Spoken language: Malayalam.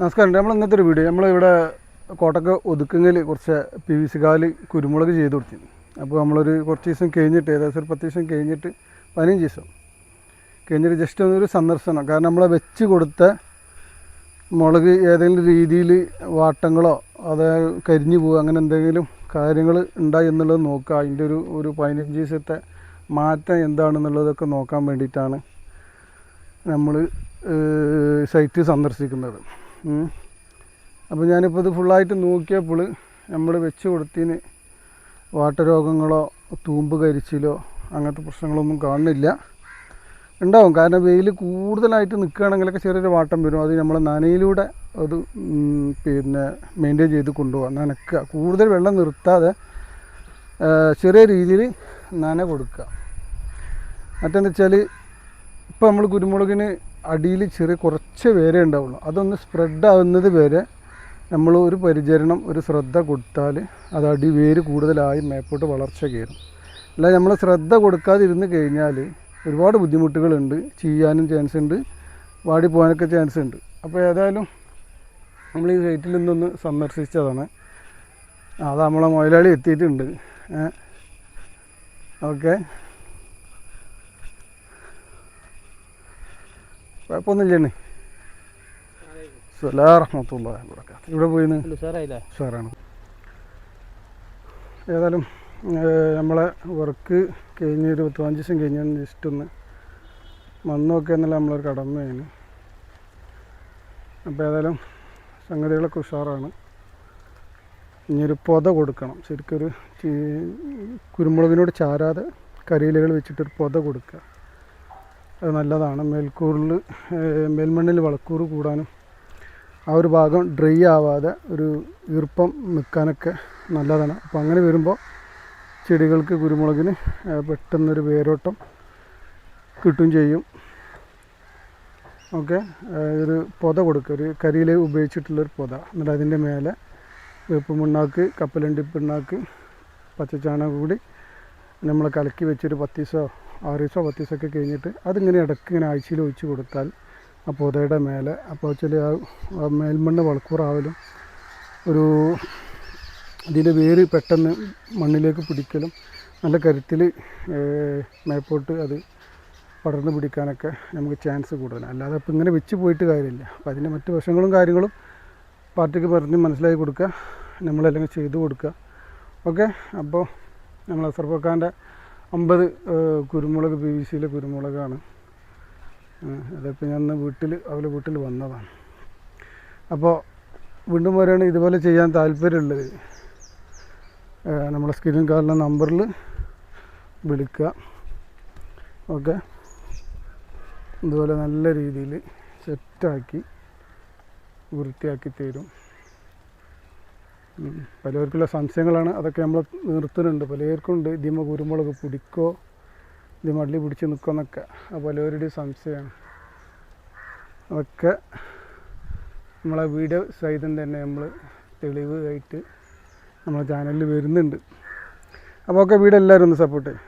നമസ്കാരം. നമ്മൾ ഇന്നത്തെ ഒരു വീഡിയോ നമ്മളിവിടെ കോട്ടക്ക ഒതുക്കുങ്ങൽ കുറച്ച് പി വി സി കാൽ കുരുമുളക് ചെയ്ത് കൊടുത്തിരുന്നു അപ്പോൾ നമ്മളൊരു കുറച്ച് ദിവസം കഴിഞ്ഞിട്ട് ഏകദേശം ഒരു പത്ത് ദിവസം കഴിഞ്ഞിട്ട് പതിനഞ്ച് ദിവസം കഴിഞ്ഞിട്ട് ജസ്റ്റ് ഒന്നൊരു സന്ദർശനം. കാരണം നമ്മളെ വെച്ച് കൊടുത്ത മുളക് ഏതെങ്കിലും രീതിയിൽ വാട്ടങ്ങളോ അത് കരിഞ്ഞു പോകുക അങ്ങനെ എന്തെങ്കിലും കാര്യങ്ങൾ ഉണ്ടായി എന്നുള്ളത് നോക്കുക. അതിന്റെ ഒരു ഒരു പതിനഞ്ച് ദിവസത്തെ മാറ്റം എന്താണെന്നുള്ളതൊക്കെ നോക്കാൻ വേണ്ടിയിട്ടാണ് നമ്മൾ സൈറ്റ് സന്ദർശിക്കുന്നത്. അപ്പോൾ ഞാനിപ്പോൾ ഇത് ഫുള്ളായിട്ട് നോക്കിയപ്പോൾ നമ്മൾ വെച്ച് കൊടുത്തിന് വാട്ടരോഗങ്ങളോ തൂമ്പ് കരിച്ചിലോ അങ്ങനത്തെ പ്രശ്നങ്ങളൊന്നും കാണുന്നില്ല. ഉണ്ടാവും. കാരണം വെയിൽ കൂടുതലായിട്ട് നിൽക്കുകയാണെങ്കിലൊക്കെ ചെറിയൊരു വാട്ടം വരും. അത് നമ്മൾ നനയിലൂടെ അത് പിന്നെ മെയിന്റെയിൻ ചെയ്ത് കൊണ്ടുപോകാം നനക്കുക. കൂടുതൽ വെള്ളം നിർത്താതെ ചെറിയ രീതിയിൽ നന കൊടുക്കുക. മറ്റെന്താ വെച്ചാൽ ഇപ്പോൾ നമ്മൾ കുരുമുളകിന് അടിയിൽ ചെറിയ കുറച്ച് വേരേ ഉണ്ടാവുള്ളൂ. അതൊന്ന് സ്പ്രെഡ് ആവുന്നത് വരെ നമ്മൾ ഒരു പരിചരണം ഒരു ശ്രദ്ധ കൊടുത്താൽ അത് അടി വേര് കൂടുതലായി മേപ്പോട്ട് വളർച്ച കയറും. അല്ല നമ്മൾ ശ്രദ്ധ കൊടുക്കാതിരുന്ന് കഴിഞ്ഞാൽ ഒരുപാട് ബുദ്ധിമുട്ടുകളുണ്ട് ചെയ്യാനും ചാൻസ് ഉണ്ട് വാടി പോകാനൊക്കെ ചാൻസ് ഉണ്ട്. അപ്പോൾ ഏതായാലും നമ്മൾ ഈ സൈറ്റിൽ നിന്നൊന്ന് സന്ദർശിച്ചതാണ്. അത് നമ്മളെ മുതലാളി എത്തിയിട്ടുണ്ട്. ഓക്കെ. കുഴപ്പമൊന്നുമില്ലേ റഹ്മത്തുള്ള ഇവിടെ പോയിന്ന്? സാറാണ് ഏതായാലും നമ്മളെ വർക്ക് കഴിഞ്ഞ് ഒരു പതിനഞ്ച് ദിവസം കഴിഞ്ഞ് ജസ്റ്റ് ഒന്ന് മണ്ണൊക്കെ എന്നുള്ള നമ്മളൊരു കടമയാണ്. അപ്പോൾ ഏതായാലും സംഗതികളൊക്കെ ഉഷാറാണ്. ഇനിയൊരു പൊത കൊടുക്കണം. ശരിക്കൊരു കുരുമുളകിനോട് ചാരാതെ കരിയിലകൾ വെച്ചിട്ടൊരു പൊത കൊടുക്കുക. നല്ലതാണ്. മേൽക്കൂറിൽ മേൽമണ്ണിൽ വളക്കൂറ് കൂടാനും ആ ഒരു ഭാഗം ഡ്രൈ ആവാതെ ഒരു ഈർപ്പം നിൽക്കാനൊക്കെ നല്ലതാണ്. അപ്പോൾ അങ്ങനെ വരുമ്പോൾ ചെടികൾക്ക് കുരുമുളകിന് പെട്ടെന്നൊരു വേരോട്ടം കിട്ടും ചെയ്യും. ഓക്കെ? ഒരു പൊത കൊടുക്കുക. ഒരു കരിയിൽ ഉപയോഗിച്ചിട്ടുള്ളൊരു പൊത. എന്നിട്ട് അതിന്റെ മേലെ വേപ്പ് പിണ്ണാക്ക് കപ്പലണ്ടി പിണ്ണാക്ക് പച്ചച്ചാണകം കൂടി നമ്മൾ കലക്കി വെച്ചൊരു പത്ത് ദിവസമോ ആറ് ദിവസമോ പത്ത് ദിവസമൊക്കെ കഴിഞ്ഞിട്ട് അതിങ്ങനെ ഇടയ്ക്ക് ഇങ്ങനെ ആഴ്ചയിൽ ഒഴിച്ച് കൊടുത്താൽ ആ പൊതയുടെ മേലെ അപ്പോൾ വെച്ചാൽ ആ മേൽമണ്ണ് വളക്കൂറാവലും ഒരു ഇതിന്റെ വേര് പെട്ടെന്ന് മണ്ണിലേക്ക് പിടിക്കലും നല്ല കരുത്തിൽ മേപ്പോട്ട് അത് പടർന്ന് പിടിക്കാനൊക്കെ നമുക്ക് ചാൻസ് കൂടുതലാണ്. അല്ലാതെ അപ്പോൾ ഇങ്ങനെ വെച്ച് പോയിട്ട് കാര്യമില്ല. അപ്പോൾ അതിന്റെ മറ്റ് വശങ്ങളും കാര്യങ്ങളും പാർട്ടിക്ക് പറഞ്ഞ് മനസ്സിലാക്കി കൊടുക്കുക നമ്മളെല്ലാം ചെയ്തു കൊടുക്കുക. ഓക്കെ? അപ്പോൾ നമ്മൾ അസർബക്കാന്റെ അമ്പത് കുരുമുളക് പി വി സിയിലെ കുരുമുളകാണ്. അതിപ്പോൾ ഞാൻ വീട്ടിൽ അവരെ വീട്ടിൽ വന്നതാണ്. അപ്പോൾ വീണ്ടും വരെയാണ് ഇതുപോലെ ചെയ്യാൻ താല്പര്യമുള്ളത്. നമ്മളെ സ്ക്രീൻ കാണുന്ന നമ്പറിൽ വിളിക്കുക ഓക്കെ? ഇതുപോലെ നല്ല രീതിയിൽ സെറ്റാക്കി വൃത്തിയാക്കി തരും. പലർക്കുള്ള സംശയങ്ങളാണ് അതൊക്കെ നമ്മൾ നിർത്തുന്നുണ്ട്. പലർക്കും ഉണ്ട്. ഇതിമ കുരുമുളക് പിടിക്കോ? ഇത് മള്ളി പിടിച്ച് നിൽക്കുമെന്നൊക്കെ പലവരുടെയും സംശയമാണ്. അതൊക്കെ നമ്മളെ വീഡിയോ സഹിതം തന്നെ നമ്മൾ തെളിവ് ആയിട്ട് നമ്മളെ ചാനലിൽ വരുന്നുണ്ട്. അപ്പോൾ ഒക്കെ വീഡിയോ എല്ലാവരും ഒന്ന് സപ്പോർട്ട് ചെയ്യും.